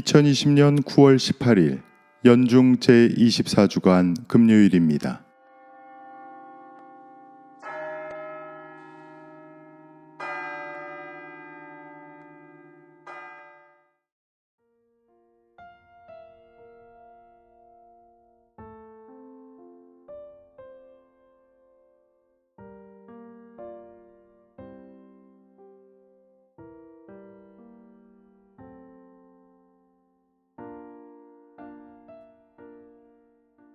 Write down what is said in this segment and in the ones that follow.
2020년 9월 18일 연중 제24주간 금요일입니다.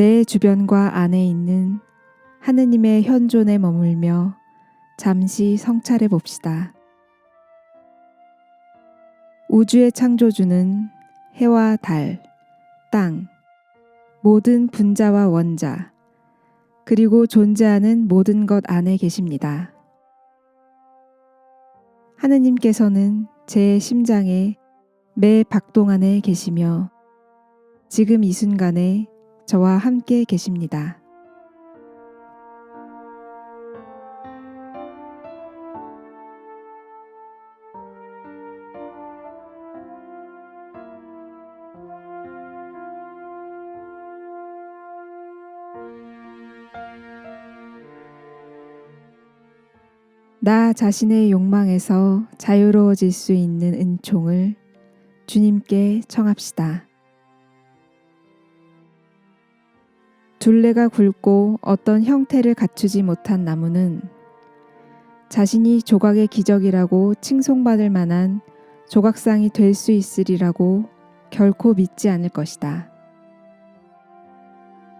내 주변과 안에 있는 하느님의 현존에 머물며 잠시 성찰해 봅시다. 우주의 창조주는 해와 달, 땅, 모든 분자와 원자, 그리고 존재하는 모든 것 안에 계십니다. 하느님께서는 제 심장의 매 박동 안에 계시며 지금 이 순간에 저와 함께 계십니다. 나 자신의 욕망에서 자유로워질 수 있는 은총을 주님께 청합시다. 둘레가 굵고 어떤 형태를 갖추지 못한 나무는 자신이 조각의 기적이라고 칭송받을 만한 조각상이 될 수 있으리라고 결코 믿지 않을 것이다.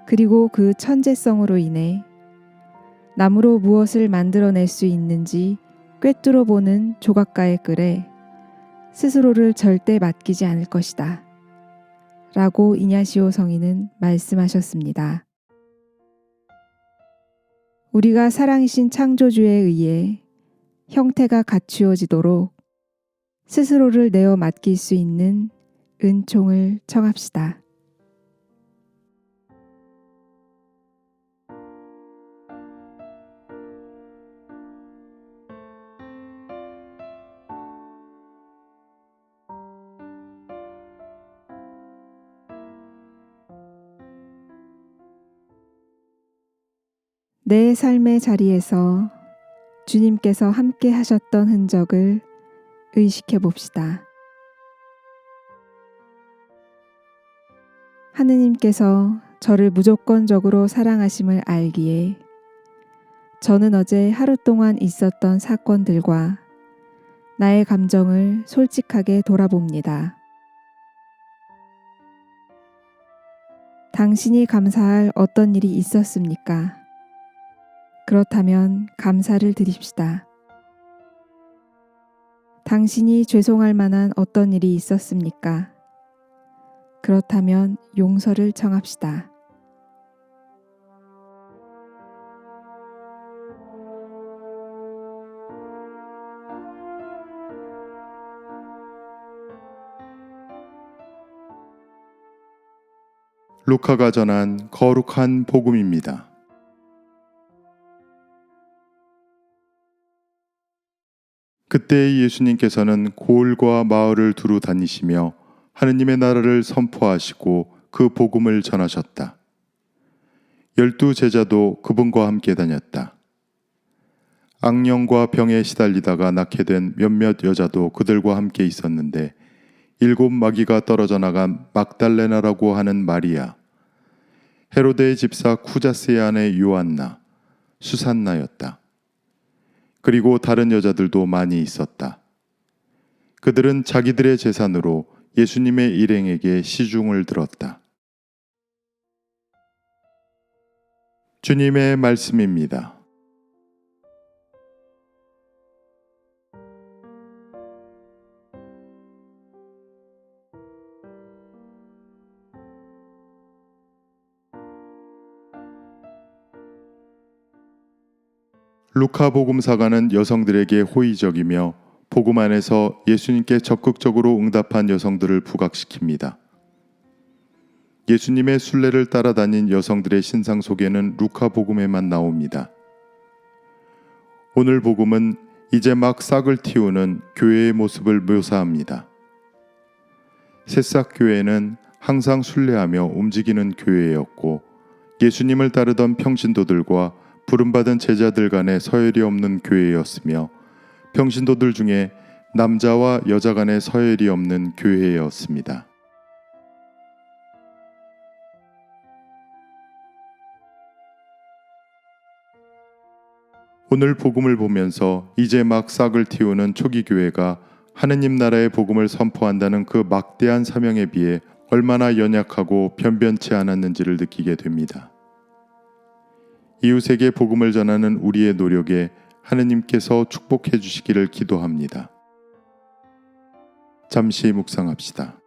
그리고 그 천재성으로 인해 나무로 무엇을 만들어낼 수 있는지 꿰뚫어 보는 조각가의 글에 스스로를 절대 맡기지 않을 것이다. 라고 이냐시오 성인은 말씀하셨습니다. 우리가 사랑이신 창조주에 의해 형태가 갖추어지도록 스스로를 내어 맡길 수 있는 은총을 청합시다. 내 삶의 자리에서 주님께서 함께 하셨던 흔적을 의식해 봅시다. 하느님께서 저를 무조건적으로 사랑하심을 알기에 저는 어제 하루 동안 있었던 사건들과 나의 감정을 솔직하게 돌아봅니다. 당신이 감사할 어떤 일이 있었습니까? 그렇다면 감사를 드립시다. 당신이 죄송할 만한 어떤 일이 있었습니까? 그렇다면 용서를 청합시다. 루카가 전한 거룩한 복음입니다. 그때 예수님께서는 고을과 마을을 두루 다니시며 하느님의 나라를 선포하시고 그 복음을 전하셨다. 열두 제자도 그분과 함께 다녔다. 악령과 병에 시달리다가 낳게 된 몇몇 여자도 그들과 함께 있었는데 일곱 마귀가 떨어져 나간 막달레나라고 하는 마리아, 헤로데의 집사 쿠자스의 아내 요한나, 수산나였다. 그리고 다른 여자들도 많이 있었다. 그들은 자기들의 재산으로 예수님의 일행에게 시중을 들었다. 주님의 말씀입니다. 루카 복음사가는 여성들에게 호의적이며 복음 안에서 예수님께 적극적으로 응답한 여성들을 부각시킵니다. 예수님의 순례를 따라다닌 여성들의 신상 소개는 루카 복음에만 나옵니다. 오늘 복음은 이제 막 싹을 틔우는 교회의 모습을 묘사합니다. 새싹 교회는 항상 순례하며 움직이는 교회였고 예수님을 따르던 평신도들과 부름받은 제자들 간의 서열이 없는 교회였으며 평신도들 중에 남자와 여자 간의 서열이 없는 교회였습니다. 오늘 복음을 보면서 이제 막 싹을 틔우는 초기 교회가 하느님 나라의 복음을 선포한다는 그 막대한 사명에 비해 얼마나 연약하고 변변치 않았는지를 느끼게 됩니다. 이웃에게 복음을 전하는 우리의 노력에 하느님께서 축복해 주시기를 기도합니다. 잠시 묵상합시다.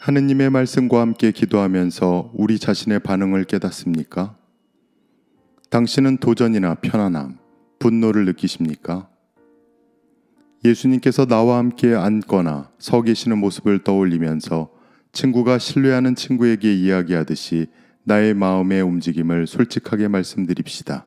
하느님의 말씀과 함께 기도하면서 우리 자신의 반응을 깨닫습니까? 당신은 도전이나 편안함, 분노를 느끼십니까? 예수님께서 나와 함께 앉거나 서 계시는 모습을 떠올리면서 친구가 신뢰하는 친구에게 이야기하듯이 나의 마음의 움직임을 솔직하게 말씀드립시다.